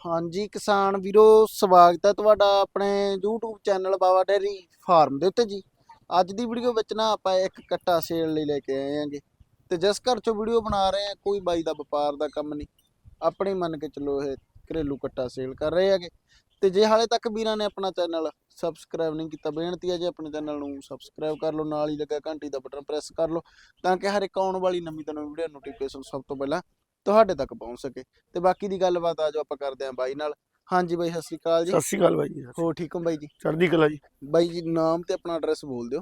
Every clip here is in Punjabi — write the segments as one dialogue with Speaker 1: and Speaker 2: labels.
Speaker 1: ਹਾਂਜੀ, ਕਿਸਾਨ ਵੀਰੋ, ਸਵਾਗਤ ਹੈ ਤੁਹਾਡਾ ਆਪਣੇ YouTube channel Baba dairy farm ਦੇ ਉੱਤੇ ਜੀ। ਅੱਜ ਦੀ ਵੀਡੀਓ ਵਿੱਚ ਨਾ ਆਪਾਂ ਇੱਕ ਕੱਟਾ ਸੇਲ ਲਈ ਲੈ ਕੇ ਆਏ ਆਂਗੇ ਤੇ ਜਿਸ ਘਰ ਚੋਂ ਵੀਡੀਓ ਬਣਾ ਰਹੇ ਆ ਕੋਈ ਬਾਈ ਦਾ ਵਪਾਰ ਦਾ ਕੰਮ ਨਹੀਂ। ਆਪਣੇ ਮੰਨ ਕੇ ਚੱਲੋ ਇਹ ਘਰੇਲੂ ਕੱਟਾ ਸੇਲ ਕਰ ਰਹੇ ਹੈਗੇ। ਤੇ ਜੇ ਹਾਲੇ ਤੱਕ ਵੀਰਾਂ ਨੇ ਆਪਣਾ ਚੈਨਲ ਸਬਸਕ੍ਰਾਈਬ ਨਹੀਂ ਕੀਤਾ, ਬੇਨਤੀ ਹੈ ਜੇ ਆਪਣੇ ਚੈਨਲ ਨੂੰ ਸਬਸਕ੍ਰਾਈਬ ਕਰ ਲਓ, ਨਾਲ ਹੀ ਲੱਗਾ ਘੰਟੀ ਦਾ ਬਟਨ ਪ੍ਰੈਸ ਕਰ ਲਓ, ਤਾਂ ਕਿ ਹਰ ਇੱਕ ਆਉਣ ਵਾਲੀ ਨਵੀਂ ਤੋਂ ਨਵੀਂ ਵੀਡੀਓ ਨੋਟੀਫਿਕੇਸ਼ਨ ਸਭ ਤੋਂ ਪਹਿਲਾਂ ਤੁਹਾਡੇ ਤੱਕ ਪਹੁੰਚ ਸਕੇ। ਤੇ ਬਾਕੀ ਦੀ ਗੱਲਬਾਤ ਆ ਜੋ ਆਪਾਂ ਕਰਦੇ ਆਂ ਬਾਈ ਨਾਲ। ਹਾਂਜੀ ਬਾਈ ਸਤਿ ਸ਼੍ਰੀ ਅਕਾਲ ਜੀ।
Speaker 2: ਸਤਿ ਸ਼੍ਰੀ ਅਕਾਲ ਬਾਈ ਜੀ
Speaker 1: ਹੋ ਠੀਕ ਹੋ ਬਾਈ ਜੀ?
Speaker 2: ਚੜ੍ਹਦੀ ਕਲਾ ਜੀ।
Speaker 1: ਬਾਈ ਜੀ ਨਾਮ ਤੇ ਆਪਣਾ ਐਡਰੈਸ ਬੋਲ ਦਿਓ।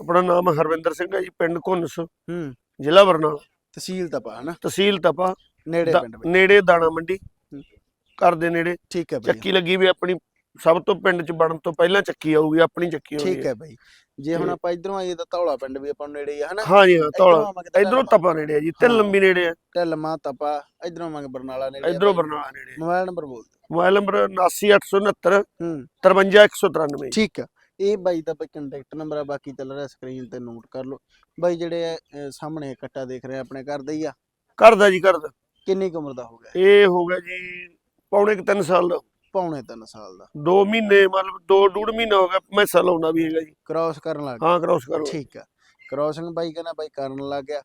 Speaker 2: ਆਪਣਾ ਨਾਮ ਹਰਵਿੰਦਰ ਸਿੰਘ ਹੈ ਜੀ ਪਿੰਡ ਘੁੰਨਸ।
Speaker 1: ਹੂੰ।
Speaker 2: ਜ਼ਿਲ੍ਹਾ ਬਰਨਾਲਾ।
Speaker 1: ਤਹਿਸੀਲ ਤਪਾ ਹਨਾ?
Speaker 2: ਤਹਿਸੀਲ ਤਪਾ।
Speaker 1: ਨੇੜੇ ਪਿੰਡ ਬਾਈ।
Speaker 2: ਨੇੜੇ ਦਾਣਾ ਮੰਡੀ। ਘਰ ਦੇ ਨੇੜੇ।
Speaker 1: ਠੀਕ ਹੈ ਬਾਈ।
Speaker 2: ਚੱਕੀ ਲੱਗੀ ਵੀ ਆਪਣੀ ਸਭ ਤੋਂ ਪਿੰਡ ਚ ਬਣਨ ਤੋਂ ਪਹਿਲਾਂ ਚੱਕੀ ਆਊਗੀ ਆਪਣੀ ਚੱਕੀ ਆਊਗੀ
Speaker 1: ਠੀਕ ਹੈ। ਬਾਈ। ਜੇ ਹੁਣ ਆਪਾਂ ਇਧਰੋਂ ਆਈਏ ਤਾਂ ਧੌਲਾ ਪਿੰਡ ਵੀ ਆਪਾਂ ਨੂੰ ਨੇੜੇ ਹੀ ਆ ਹਨਾ?
Speaker 2: ਹਾਂ ਜੀ ਹਾਂ ਧੌਲਾ ਇਧਰੋਂ ਤਪਾ ਨੇੜੇ ਹੈ ਜੀ ਤਿੰਨ
Speaker 1: ਹਾਂ।
Speaker 2: ਲੰਬੀ ਨੇੜੇ ਹੈ
Speaker 1: ਢਿੱਲਮਾ ਤਪਾ ਇਧਰੋਂ ਆਵਾਂਗੇ ਬਰਨਾਲਾ ਨੇੜੇ
Speaker 2: ਇਧਰੋਂ। ਬਰਨਾਲਾ ਨੇੜੇ ਹੈ
Speaker 1: ਮੋਬਾਈਲ ਨੰਬਰ ਬੋਲ
Speaker 2: ਮੋਬਾਈਲ ਨੰਬਰ 79869
Speaker 1: ਹੂੰ।
Speaker 2: 53193
Speaker 1: ਠੀਕ ਆ। ਇਹ ਬਾਈ ਦਾ ਬਾਈ ਕੰਟੈਕਟ ਨੰਬਰ ਆ ਬਾਕੀ ਚੱਲ ਰਿਹਾ ਸਕਰੀਨ ਤੇ ਨੋਟ ਕਰ ਲਓ। ਬਾਈ ਜਿਹੜੇ ਸਾਹਮਣੇ ਕੱਟਾ ਦੇਖ ਰਹੇ ਆਪਣੇ ਘਰ ਦਾ ਹੀ ਆ?
Speaker 2: ਕਰਦਾ ਜੀ ਕਰਦਾ
Speaker 1: ਕਿੰਨੀ ਕੁ ਉਮਰ ਦਾ ਹੋ ਗਿਆ?
Speaker 2: ਇਹ ਹੋ ਗਿਆ ਜੀ ਪੌਣੇ 3 ਸਾਲ ਦਾ।
Speaker 1: ਪੌਣੇ 3 ਸਾਲ ਦਾ।
Speaker 2: 2 ਮਹੀਨੇ ਮਤਲਬ 2 ਡੂਢ ਮਹੀਨਾ ਹੋ ਗਿਆ ਮੈਂ ਲਾਉਂਦਾ ਵੀ ਹੈਗਾ ਜੀ।
Speaker 1: ਕ੍ਰਾਸ ਕਰਨ ਲੱਗ
Speaker 2: ਹਾਂ ਕ੍ਰਾਸ ਕਰੋ
Speaker 1: ਠੀਕ ਆ। ਕ੍ਰਾਸਿੰਗ ਬਾਈ ਕਹਿੰਦਾ ਬਾਈ ਕਰਨ ਲੱਗ ਗਿਆ।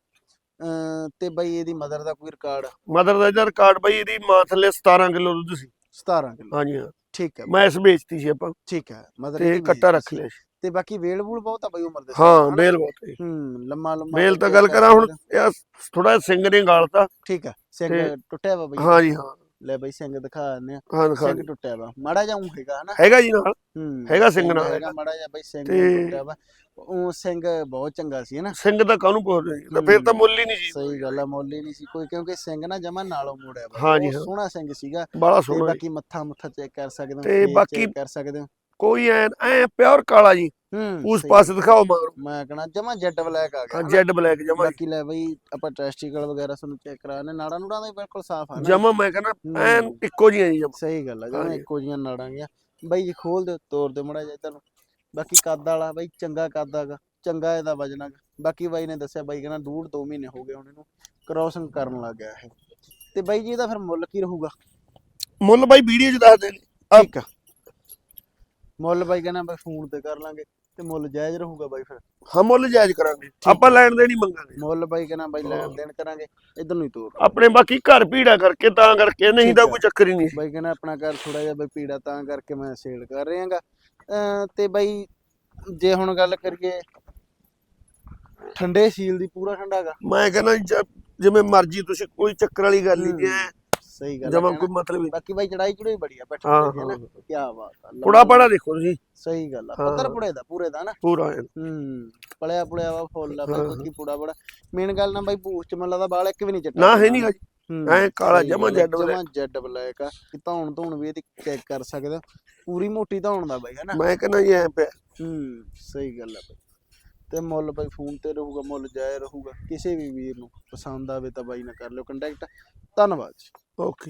Speaker 1: ਤੇ ਬਾਈ ਇਹਦੀ ਮਦਰ ਦਾ ਕੋਈ ਰਿਕਾਰਡ
Speaker 2: ਮਦਰ ਦਾ ਇਹਦਾ ਰਿਕਾਰਡ ਬਈ ਇਹਦੀ ਮਾਂ ਥੱਲੇ 17 ਕਿਲੋ ਦੁੱਧ ਸੀ।
Speaker 1: 17 ਕਿਲੋ।
Speaker 2: ਹਾਂਜੀ ਹਾਂ।
Speaker 1: ਠੀਕ ਹੈ
Speaker 2: ਮੈਸ ਵੇਚਤੀ ਸੀ ਆਪਾਂ।
Speaker 1: ਠੀਕ ਹੈ ਮਦਰ
Speaker 2: ਤੇ ਕੱਟਾ ਰੱਖ ਲਿਆ ਸੀ।
Speaker 1: ਤੇ ਬਾਕੀ ਵੇਲ ਵੂਲ ਬਹੁਤ ਆ ਬਾਈ ਉਮਰ ਦੇ
Speaker 2: ਹਾਂ? ਬੇਲ ਬਹੁਤ ਹੈ
Speaker 1: ਹੂੰ ਲੰਮਾ ਲੰਮਾ
Speaker 2: ਬੇਲ ਤਾਂ ਗੱਲ
Speaker 1: ਕਰ
Speaker 2: ਹੁਣ
Speaker 1: ਹੋ।
Speaker 2: ਥੋੜਾ ਸਿੰਘ ਨੇ ਗਾਲਤਾ।
Speaker 1: ਠੀਕ ਆ
Speaker 2: ਤੇ-
Speaker 1: ਟੁੱਟਿਆ ਵਾ ਬਾਈ।
Speaker 2: ਹਾਂਜੀ ਹਾਂ।
Speaker 1: ਲੈ ਬਾਈ ਸਿੰਘ ਦਿਖਾ ਦਿੰਦੇ ਆ।
Speaker 2: ਹਾਂ ਦਿਖਾ
Speaker 1: ਸਿੰਘ
Speaker 2: ਦਿਓ।
Speaker 1: ਟੁੱਟਿਆ ਵਾ। ਮਾੜਾ ਜਿਹਾ ਊਂ ਹੈਗਾ ਹਨਾ।
Speaker 2: ਹੈਗਾ ਜੀ ਨਾਲ।
Speaker 1: ਹੂੰ
Speaker 2: ਹੈਗਾ ਸਿੰਘ ਨਾਲ।
Speaker 1: ਹੈਗਾ। ਮਾੜਾ ਜਿਹਾ ਬਾਈ ਸਿੰਘ
Speaker 2: ਤੇ-
Speaker 1: ਟੁੱਟਿਆ ਵਾ। ਉਹ ਸਿੰਘ ਬਹੁਤ ਚੰਗਾ ਸੀ ਹਨਾ।
Speaker 2: ਸਿੰਘ ਦਾ ਕਾਹਨੂੰ ਪੁੱਛਦੇ ਜੀ ਤਾਂ ਫਿਰ ਤਾਂ ਮੁੱਲ ਹੀ ਨਹੀਂ ਜੀ
Speaker 1: ਸਹੀ ਗੱਲ ਆ ਮੁੱਲ ਹੀ ਨਹੀਂ ਸੀ ਕੋਈ ਕਿਉਂਕਿ ਸਿੰਘ ਨਾ ਜਮਾ ਨਾਲੋਂ ਮੋੜਿਆ ਵਾ। ਬਹੁਤ
Speaker 2: ਹਾਂ।
Speaker 1: ਸੋਹਣਾ ਸਿੰਘ ਸੀਗਾ।
Speaker 2: ਬਾਲਾ
Speaker 1: ਤੇ
Speaker 2: ਸੋਹਣਾ ਜੀ।
Speaker 1: ਬਾਕੀ ਮੱਥਾ ਮੁੱਥਾ ਚੈੱਕ ਕਰ ਸਕਦੇ ਹੋ
Speaker 2: ਤੇ
Speaker 1: face
Speaker 2: ਬਾਕੀ-
Speaker 1: ਕਰ ਸਕਦੇ ਹੋ।
Speaker 2: ਕੋਈ ਐ ਐ ਪਿਓਰ ਕਾਲਾ ਜੀ।
Speaker 1: ਹੂੰ
Speaker 2: ਉਸ ਪਾਸੇ ਦਿਖਾਓ ਮਗਰ।
Speaker 1: ਮੈਂ ਕਹਣਾ ਜਮਾ ਜੈਟ ਬਲੈਕ ਆ ਗਿਆ।
Speaker 2: ਜੈਡ ਬਲੈਕ ਜਮਾ।
Speaker 1: ਬਾਕੀ ਲੈ ਬਈ ਆਪਾਂ ਟੈਸਟੀਕਲ ਵਗੈਰਾ ਸਾਨੂੰ ਚੈੱਕ ਕਰਾਣੇ ਨਾੜਾਂ ਨੂੜਾਂ ਦਾ ਵੀ ਬਿਲਕੁਲ ਸਾਫ਼ ਆ ਨਾ।
Speaker 2: ਜਮਾ ਮੈਂ ਕਹਿੰਦਾ। ਐਨ ਇੱਕੋ ਜਿਹੀਆਂ ਜੀ ਜਮਾ।
Speaker 1: ਸਹੀ ਗੱਲ ਆ ਜਮਾ
Speaker 2: ਹਾਂਜੀ।
Speaker 1: ਇੱਕੋ ਜੀਆਂ ਨਾੜਾਂ ਗਿਆ। ਬਈ ਜੀ ਖੋਲ ਦਿਓ ਤੋੜ ਦਿਓ ਮੜਾ ਜਿਹਾ ਤੁਹਾਨੂੰ। ਬਾਕੀ ਕੱਦ ਵਾਲਾ ਬਈ ਚੰਗਾ ਕੱਦ ਹੈਗਾ ਚੰਗਾ ਇਹਦਾ ਵਜਨ ਹੈਗਾ ਬਾਕੀ ਬਾਈ ਨੇ ਦੱਸਿਆ ਬਾਈ ਕਹਿੰਦਾ ਡੂਢ ਦੋ ਮਹੀਨੇ ਹੋ ਗਏ ਹੁਣ ਇਹਨੂੰ ਕ੍ਰਾਸਿੰਗ ਕਰਨ ਲੱਗ ਗਿਆ ਇਹ। ਤੇ ਬਾਈ ਜੀ ਇਹਦਾ ਫਿਰ ਮੁੱਲ ਕੀ ਰਹੂਗਾ?
Speaker 2: ਮੁੱਲ ਬਾਈ ਵੀਡੀਓ 'ਚ ਦੱਸ ਦੇ
Speaker 1: ਠੀਕ ਆ। ਮੁੱਲ ਬਾਈ ਕਹਿੰਦਾ ਬਈ ਫੋਨ ਤੇ ਕਰ ਲਾਂਗੇ ਤੇ ਮੁੱਲ ਜਾਇਜ਼ ਰਹੂਗਾ ਬਾਈ ਫਿਰ।
Speaker 2: ਹਾਂ ਮੁੱਲ ਜਾਇਜ਼ ਕਰਾਂਗੇ। ਆਪਾਂ ਲੈਣ ਦੇਣੀ ਮੰਗਾਂਗੇ।
Speaker 1: ਮੁੱਲ ਬਾਈ ਕਹਿੰਦਾ ਬਾਈ ਲੈਣ ਦੇਣ ਕਰਾਂਗੇ ਇਧਰ ਨੂੰ ਹੀ ਤੋਰ।
Speaker 2: ਆਪਣੇ ਬਾਕੀ ਘਰ ਭੀੜਾ ਕਰਕੇ ਤਾਂ ਕਰਕੇ ਨਹੀਂ ਤਾਂ
Speaker 1: ਹੈ।
Speaker 2: ਕੋਈ ਚੱਕਰ ਹੀ ਨਹੀਂ।
Speaker 1: ਬਾਈ ਕਹਿੰਦਾ ਆਪਣਾ ਘਰ ਥੋੜਾ ਜਿਹਾ ਬਈ ਪੀੜਾ ਤਾਂ ਕਰਕੇ ਮੈਂ ਸੇਲ ਕਰ ਰਿਹਾਗਾ। ਤੇ ਬਾਈ ਜੇ ਹੁਣ ਗੱਲ ਕਰੀਏ ਠੰਡੇ ਸੀਲ ਦੀ ਪੂਰਾ ਠੰਡਾ ਹੈਗਾ
Speaker 2: ਮੈਂ ਕਹਿੰਦਾ ਜਿਵੇਂ ਮਰਜ਼ੀ ਤੁਸੀਂ ਕੋਈ ਚੱਕਰ ਵਾਲੀ ਗੱਲ ਨਹੀਂ ਐ
Speaker 1: ਸਹੀ ਗੱਲ
Speaker 2: ਜਮਾ ਕੋਈ ਮਤਲਬ ਨਹੀਂ।
Speaker 1: ਬਾਕੀ ਬਾਈ ਚੜਾਈ ਚੜਾਈ ਬੜੀ ਆ ਬੈਠੇ
Speaker 2: ਹਾਂ
Speaker 1: ਨਾ। ਕੀ ਬਾਤ ਆ
Speaker 2: ਕੁੜਾ ਪੜਾ ਦੇਖੋ ਤੁਸੀਂ।
Speaker 1: ਸਹੀ ਗੱਲ ਆ। ਪੱਤਰ ਪੁੜੇ ਦਾ ਪੂਰੇ ਦਾ ਨਾ।
Speaker 2: ਪੂਰਾ।
Speaker 1: ਹੂੰ। ਪਲਿਆ ਪੁਲਿਆ ਵਾ ਫੁੱਲ ਆ। ਬਾਕੀ ਪੂੜਾ ਬੜਾ। ਮੇਨ ਗੱਲ ਨਾ ਬਾਈ ਭੂਸ ਚ ਮੱਲਾ ਦਾ ਬਾਲ ਇੱਕ ਵੀ ਨਹੀਂ ਚਿੱਟਾ
Speaker 2: ਨਾ ਹੈ ਨਹੀਂ
Speaker 1: ਹੂੰ,
Speaker 2: ਐ ਕਾਲਾ ਜਮਾ ਜੈਡ ਬਲੈਕ
Speaker 1: ਜਮਾਂ ਜੈਡ ਬਲੈਕ ਆ ਕਿ ਧੌਣ ਧੌਣ ਵੀ ਇਹਦੀ ਚੈੱਕ ਕਰ ਸਕਦੇ ਪੂਰੀ ਮੋਟੀ ਧੌਣ ਦਾ ਬਾਈ ਹੈ ਨਾ?
Speaker 2: ਮੈਂ ਕਹਿੰਦਾ ਜੀ ਐ ਪਿਆ।
Speaker 1: ਹੂੰ ਸਹੀ ਗੱਲ ਆ ਬਾਈ। ਤੇ ਮੁੱਲ ਬਾਈ ਫੋਨ ਤੇ ਰਹੂਗਾ, ਮੁੱਲ ਜਾਇ ਰਹੂਗਾ, ਕਿਸੇ ਵੀ ਵੀਰ ਨੂੰ ਪਸੰਦ ਆਵੇ ਤਾਂ ਬਾਈ ਨਾਲ ਕਰ ਲਿਓ ਕੰਟੈਕਟ ਧੰਨਵਾਦ ਜੀ।
Speaker 2: ਓਕੇ